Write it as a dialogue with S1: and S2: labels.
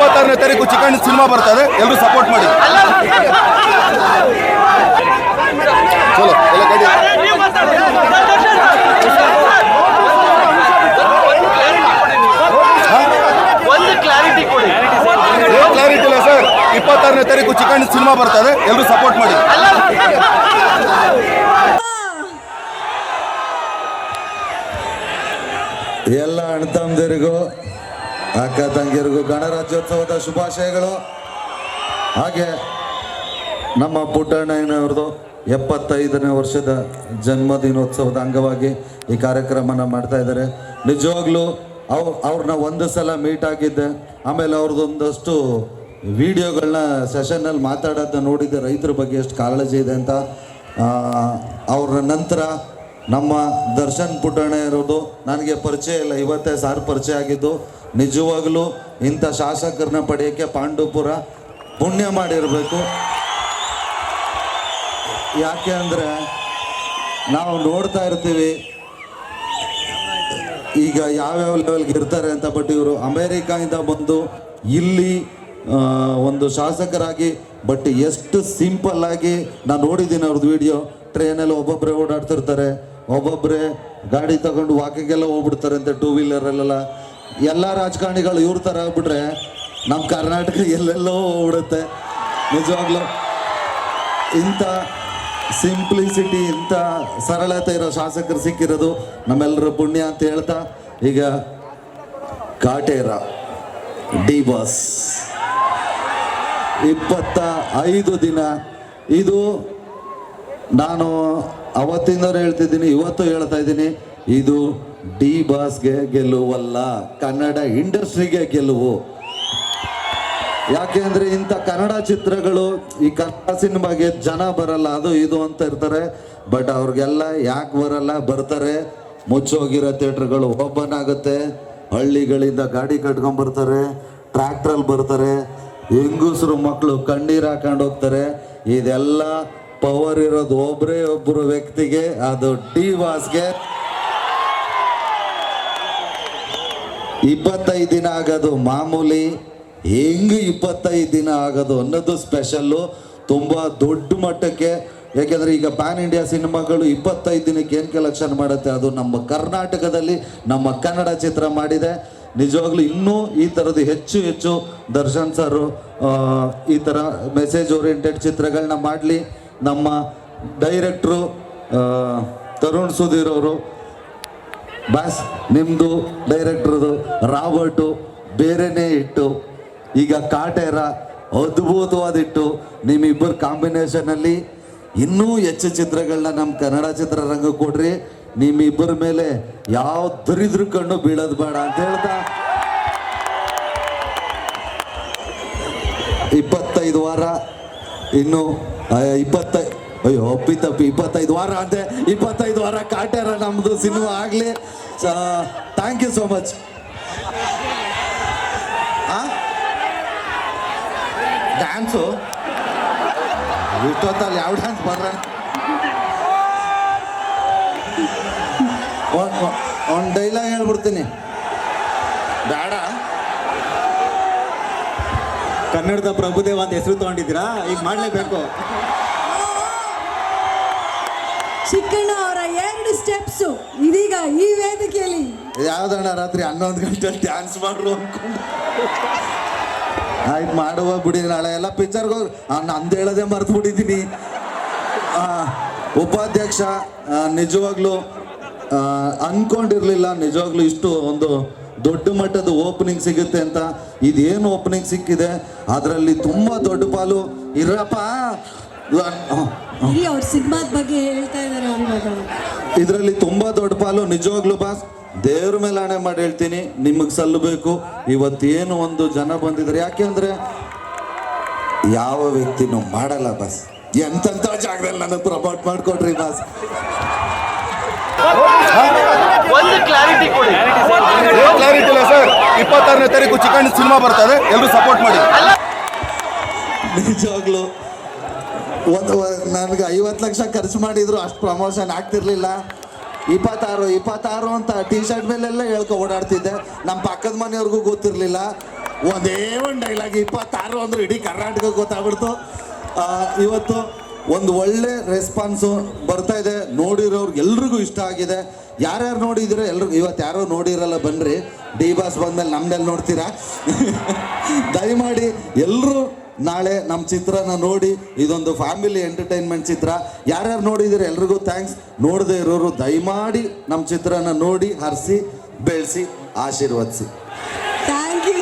S1: Cinema ಬರ್ತದೆ ಎಲ್ಲರೂ support ಮಾಡಿ. ಚಲೋ ಎಲ್ಲ
S2: ಕ್ಲಾರಿಟಿ ಕೊಡಿ
S1: ಕ್ಲಾರಿಟಿ ಇಲ್ಲ ಸರ್ ಇಪ್ಪತ್ತಾರನೇ ತಾರೀಕು ಚಿಕನ್ ಸಿನಿಮಾ ಬರ್ತದೆ ಎಲ್ಲರೂ ಸಪೋರ್ಟ್ ಮಾಡಿ.
S3: ಎಲ್ಲ ಅಣ್ತಮ್ಮದಿರಿಗೂ ಅಕ್ಕ ತಂಗಿಯರಿಗೂ ಗಣರಾಜ್ಯೋತ್ಸವದ ಶುಭಾಶಯಗಳು. ಹಾಗೆ ನಮ್ಮ ಪುಟ್ಟಣ್ಣಯ್ಯನವ್ರದ್ದು ಎಪ್ಪತ್ತೈದನೇ ವರ್ಷದ ಜನ್ಮದಿನೋತ್ಸವದ ಅಂಗವಾಗಿ ಈ ಕಾರ್ಯಕ್ರಮನ ಮಾಡ್ತಾ ಇದ್ದಾರೆ. ನಿಜವಾಗ್ಲೂ ಅವ್, ಅವ್ರನ್ನ ಒಂದು ಸಲ ಮೀಟ್ ಆಗಿದ್ದೆ. ಆಮೇಲೆ ಅವ್ರದ್ದೊಂದಷ್ಟು ವಿಡಿಯೋಗಳನ್ನ ಸೆಷನ್ನಲ್ಲಿ ಮಾತಾಡೋದನ್ನ ನೋಡಿದ್ದೆ. ರೈತರ ಬಗ್ಗೆ ಎಷ್ಟು ಕಾಳಜಿ ಇದೆ ಅಂತ. ಅವ್ರ ನಂತರ ನಮ್ಮ ದರ್ಶನ್ ಪುಟ್ಟಣ್ಣ ಇರೋದು. ನನಗೆ ಪರಿಚಯ ಇಲ್ಲ. ಇವತ್ತೇ ಸಾರ್ ಪರಿಚಯ ಆಗಿದ್ದು. ನಿಜವಾಗ್ಲೂ ಇಂಥ ಶಾಸಕರನ್ನ ಪಡೆಯೋಕ್ಕೆ ಪಾಂಡುಪುರ ಪುಣ್ಯ ಮಾಡಿರಬೇಕು. ಯಾಕೆ ಅಂದರೆ ನಾವು ನೋಡ್ತಾ ಇರ್ತೀವಿ. ಈಗ ಯಾವ್ಯಾವ ಲೆವೆಲ್ಗೆ ಇರ್ತಾರೆ ಅಂತ ಬಟ್ ಇವರು ಅಮೇರಿಕಾಯಿಂದ ಬಂದು ಇಲ್ಲಿ ಒಂದು ಶಾಸಕರಾಗಿ ಬಟ್ ಎಷ್ಟು ಸಿಂಪಲ್ ಆಗಿ, ನಾನು ನೋಡಿದ್ದೀನಿ ಅವ್ರದ್ದು ವಿಡಿಯೋ ಟ್ರೈನಲ್ಲಿ ಒಬ್ಬೊಬ್ಬರೇ ಓಡಾಡ್ತಿರ್ತಾರೆ. ಒಬ್ಬೊಬ್ಬರೇ ಗಾಡಿ ತಗೊಂಡು ವಾಕಿಂಗೆಲ್ಲ ಹೋಗ್ಬಿಡ್ತಾರೆ ಅಂತ ಟೂ ವೀಲರಲ್ಲೆಲ್ಲ ಎಲ್ಲ ರಾಜಕಾರಣಿಗಳು ಇವ್ರ ಥರ ಆಗ್ಬಿಟ್ರೆ ನಮ್ಮ ಕರ್ನಾಟಕ ಎಲ್ಲೆಲ್ಲೋ ಹೋಗ್ಬಿಡುತ್ತೆ. ನಿಜವಾಗ್ಲೂ ಇಂಥ ಸಿಂಪ್ಲಿಸಿಟಿ ಇಂಥ ಸರಳತೆ ಇರೋ ಶಾಸಕರು ಸಿಕ್ಕಿರೋದು ನಮ್ಮೆಲ್ಲರ ಪುಣ್ಯ ಅಂತ ಹೇಳ್ತಾ, ಈಗ ಕಾಟೇರ, ಡಿ ಬಾಸ್. ಇಪ್ಪತ್ತ ಐದು ದಿನ. ಇದು ನಾನು ಅವತ್ತಿಂದ ಹೇಳ್ತಿದ್ದೀನಿ, ಇವತ್ತು ಹೇಳ್ತಾ ಇದ್ದೀನಿ, ಇದು ಡಿ ಬಾಸ್ಗೆ ಗೆಲ್ಲುವಲ್ಲ, ಕನ್ನಡ ಇಂಡಸ್ಟ್ರಿಗೆ ಗೆಲುವು ಯಾಕೆಂದ್ರೆ ಇಂಥ ಕನ್ನಡ ಚಿತ್ರಗಳು, ಈ ಕನ್ನಡ ಸಿನಿಮಾಗೆ ಜನ ಬರಲ್ಲ, ಅದು ಇದು ಅಂತ ಇರ್ತಾರೆ, ಬಟ್ ಅವ್ರಿಗೆಲ್ಲ ಯಾಕೆ ಬರಲ್ಲ, ಬರ್ತಾರೆ. ಮುಚ್ಚೋಗಿರೋ ಥಿಯೇಟ್ರ್ಗಳು ಓಪನ್ ಆಗುತ್ತೆ, ಹಳ್ಳಿಗಳಿಂದ ಗಾಡಿ ಕಟ್ಕೊಂಡ್ ಬರ್ತಾರೆ, ಟ್ರ್ಯಾಕ್ಟ್ರಲ್ಲಿ ಬರ್ತಾರೆ, ಹೆಂಗಸರು ಮಕ್ಕಳು ಕಣ್ಣೀರು ಹಾಕೊಂಡು ಹೋಗ್ತಾರೆ, ಇದೆಲ್ಲ ಪವರ್ ಇರೋದು ಒಬ್ಬರೇ ಒಬ್ಬರು ವ್ಯಕ್ತಿಗೆ, ಅದು ಡಿ ವಾಸ್ಗೆ ಇಪ್ಪತ್ತೈದು ದಿನ ಆಗೋದು ಮಾಮೂಲಿ, ಹೆಂಗೆ ಇಪ್ಪತ್ತೈದು ದಿನ ಆಗೋದು ಅನ್ನೋದು ಸ್ಪೆಷಲ್ಲು, ತುಂಬ ದೊಡ್ಡ ಮಟ್ಟಕ್ಕೆ. ಯಾಕೆಂದರೆ ಈಗ ಪ್ಯಾನ್ ಇಂಡಿಯಾ ಸಿನಿಮಾಗಳು ಇಪ್ಪತ್ತೈದು ದಿನಕ್ಕೆ ಏನು ಕಲೆಕ್ಷನ್ ಮಾಡುತ್ತೆ, ಅದು ನಮ್ಮ ಕರ್ನಾಟಕದಲ್ಲಿ ನಮ್ಮ ಕನ್ನಡ ಚಿತ್ರ ಮಾಡಿದೆ. ನಿಜವಾಗ್ಲೂ ಇನ್ನೂ ಈ ಥರದ್ದು ಹೆಚ್ಚು ಹೆಚ್ಚು ದರ್ಶನ್ ಸರು ಈ ಥರ ಮೆಸೇಜ್ ಓರಿಯೆಂಟೆಡ್ ಚಿತ್ರಗಳನ್ನ ಮಾಡಲಿ. ನಮ್ಮ ಡೈರೆಕ್ಟ್ರು ತರುಣ್ ಸುಧೀರ್ ಅವರು ಬಾಸ್ ನಿಮ್ಮದು ಡೈರೆಕ್ಟ್ರದು ರಾಬರ್ಟು ಬೇರೆನೇ ಇಟ್ಟು, ಈಗ ಕಾಟೇರ ಅದ್ಭುತವಾದ ಇಟ್ಟು ನಿಮ್ಮಿಬ್ಬರ ಕಾಂಬಿನೇಷನಲ್ಲಿ ಇನ್ನೂ ಹೆಚ್ಚು ಚಿತ್ರಗಳನ್ನ ನಮ್ಮ ಕನ್ನಡ ಚಿತ್ರರಂಗ ಕೊಡ್ರಿ. ನಿಮ್ಮಿಬ್ಬರ ಮೇಲೆ ಯಾವ ದರಿದ್ರ ಕಣ್ಣು ಬೀಳೋದು ಬೇಡ ಅಂತ ಹೇಳ್ತಾ. ಇಪ್ಪತ್ತೈದು ವಾರ, ಇನ್ನು ಇಪ್ಪತ್ತೈ ಅಯ್ಯೋ ಅಪ್ಪಿ ತಪ್ಪಿ ಇಪ್ಪತ್ತೈದು ವಾರ ಅಂತೆ ಇಪ್ಪತ್ತೈದು ವಾರ ಕಾಟ್ಯಾರ ನಮ್ಮದು ಸಿನಿಮಾ ಆಗಲಿ. Thank you so much dance ಇಷ್ಟೊತ್ತಲ್ಲಿ ಯಾವ ಡ್ಯಾನ್ಸ್ ಬರ್ರ ಒಂದು ಡೈಲಾಗ್ ಹೇಳ್ಬಿಡ್ತೀನಿ. ಬೇಡ.
S4: ಕನ್ನಡದ ಪ್ರಭುದೇವ ಅಂತ ಹೆಸರು ತಗೊಂಡಿದ್ದೀರಾ? ಈಗ ಮಾಡಲೇಬೇಕು.
S5: ಚಿಕ್ಕಣ್ಣ ಅವರ ಎರಡು ಸ್ಟೆಪ್ಸು ಇದೀಗ ಈ ವೇದಿಕೆಯಲ್ಲಿ.
S3: ಯಾವ್ದಣ್ಣ ರಾತ್ರಿ ಹನ್ನೊಂದು ಗಂಟೆ ಡ್ಯಾನ್ಸ್ ಮಾಡ್ರು ಅನ್ಕೊಂಡು. ಆಯ್ತು ಮಾಡುವ ಬಿಡಿ ನಾಳೆ. ಎಲ್ಲ ಪಿಕ್ಚರ್ಗೆ ನಾನು ನಂದು ಹೇಳೋದೇ ಮರ್ತು ಬಿಟ್ಟಿದ್ದೀನಿ. ಉಪಾಧ್ಯಕ್ಷ ನಿಜವಾಗ್ಲೂ ಅನ್ಕೊಂಡಿರ್ಲಿಲ್ಲ. ನಿಜವಾಗ್ಲೂ ಇಷ್ಟು ಒಂದು ದೊಡ್ಡ ಮಟ್ಟದ ಓಪನಿಂಗ್ ಸಿಗುತ್ತೆ ಅಂತ. ಇದೇನು ಓಪನಿಂಗ್ ಸಿಕ್ಕಿದೆ? ಅದರಲ್ಲಿ ತುಂಬಾ ದೊಡ್ಡ ಪಾಲು. ಇರಪ್ಪ.
S5: ಅವ್ರ ಸಿನಿಮಾದ ಬಗ್ಗೆ ಹೇಳ್ತಾ ಇದ್ದಾರೆ
S3: ಇದರಲ್ಲಿ ತುಂಬಾ ದೊಡ್ಡ ಪಾಲು. ನಿಜವಾಗ್ಲೂ ಬಾಸ್ ದೇವ್ರ ಮೇಲೆ ಆಣೆ ಮಾಡಿ ಹೇಳ್ತೀನಿ. ನಿಮಗೆ ಸಲ್ಲಬೇಕು. ಇವತ್ತೇನು ಒಂದು ಜನ ಬಂದಿದ್ದಾರೆ. ಯಾಕೆಂದ್ರೆ ಯಾವ ವ್ಯಕ್ತಿನೂ ಮಾಡಲ್ಲ ಬಾಸ್. ಎಂತ ಜಾಗದಲ್ಲಿ ನನಗೆ ಪ್ರಮೋಟ್ ಮಾಡಿಕೊಡ್ರಿ ಬಾಸ್.
S2: ಒಂದು ಕ್ಲಾರಿಟಿ ಕೊಡಿ.
S1: ಕ್ಲಾರಿಟಿ ಇಲ್ಲ ಸರ್ ಇಪ್ಪತ್ತಾರನೇ ತಾರೀಕು ಚಿಕನ್ ಸಿನಿಮಾ ಬರ್ತದೆ ಎಲ್ಲರೂ ಸಪೋರ್ಟ್ ಮಾಡಿ.
S3: ನಿಜವಾಗ್ಲು ಒಂದು ನನಗೆ ಐವತ್ತು ಲಕ್ಷ ಖರ್ಚು ಮಾಡಿದ್ರು ಅಷ್ಟು ಪ್ರಮೋಷನ್ ಆಗ್ತಿರ್ಲಿಲ್ಲ. ಇಪ್ಪತ್ತಾರು ಇಪ್ಪತ್ತಾರು ಅಂತ ಟಿ ಶರ್ಟ್ ಮೇಲೆಲ್ಲ ಹೇಳ್ಕೊ ಓಡಾಡ್ತಿದ್ದೆ. ನಮ್ಮ ಪಕ್ಕದ ಮನೆಯವ್ರಿಗೂ ಗೊತ್ತಿರಲಿಲ್ಲ. ಒಂದೇ ಒಂದು ಡೈಲಾಗ್ ಇಪ್ಪತ್ತಾರು ಅಂದ್ರೆ ಇಡೀ ಕರ್ನಾಟಕ ಗೊತ್ತಾಗ್ಬಿಡ್ತು. ಇವತ್ತು ಒಂದು ಒಳ್ಳೆ ರೆಸ್ಪಾನ್ಸು ಬರ್ತಾ ಇದೆ. ನೋಡಿರೋರ್ಗೆ ಎಲ್ರಿಗೂ ಇಷ್ಟ ಆಗಿದೆ. ಯಾರ್ಯಾರು ನೋಡಿದಿರೋ ಎಲ್ರಿಗೂ ಇವತ್ತು ಯಾರೋ ನೋಡಿರಲ್ಲ ಬನ್ನಿರಿ ಡಿ ಬಾಸ್ ಬಂದ್ಮೇಲೆ ಮೇಲೆ ನೋಡ್ತೀರಾ? ದಯಮಾಡಿ ಎಲ್ಲರೂ ನಾಳೆ ನಮ್ಮ ಚಿತ್ರನ ನೋಡಿ, ಇದೊಂದು ಫ್ಯಾಮಿಲಿ ಎಂಟರ್ಟೈನ್ಮೆಂಟ್ ಚಿತ್ರ. ಯಾರ್ಯಾರು ನೋಡಿದಿರೋ ಎಲ್ರಿಗೂ ಥ್ಯಾಂಕ್ಸ್ ನೋಡದೇ ಇರೋರು ದಯಮಾಡಿ ನಮ್ಮ ಚಿತ್ರನ ನೋಡಿ, ಹರಿಸಿ, ಬೆಳೆಸಿ, ಆಶೀರ್ವದಿಸಿ.
S5: Thank you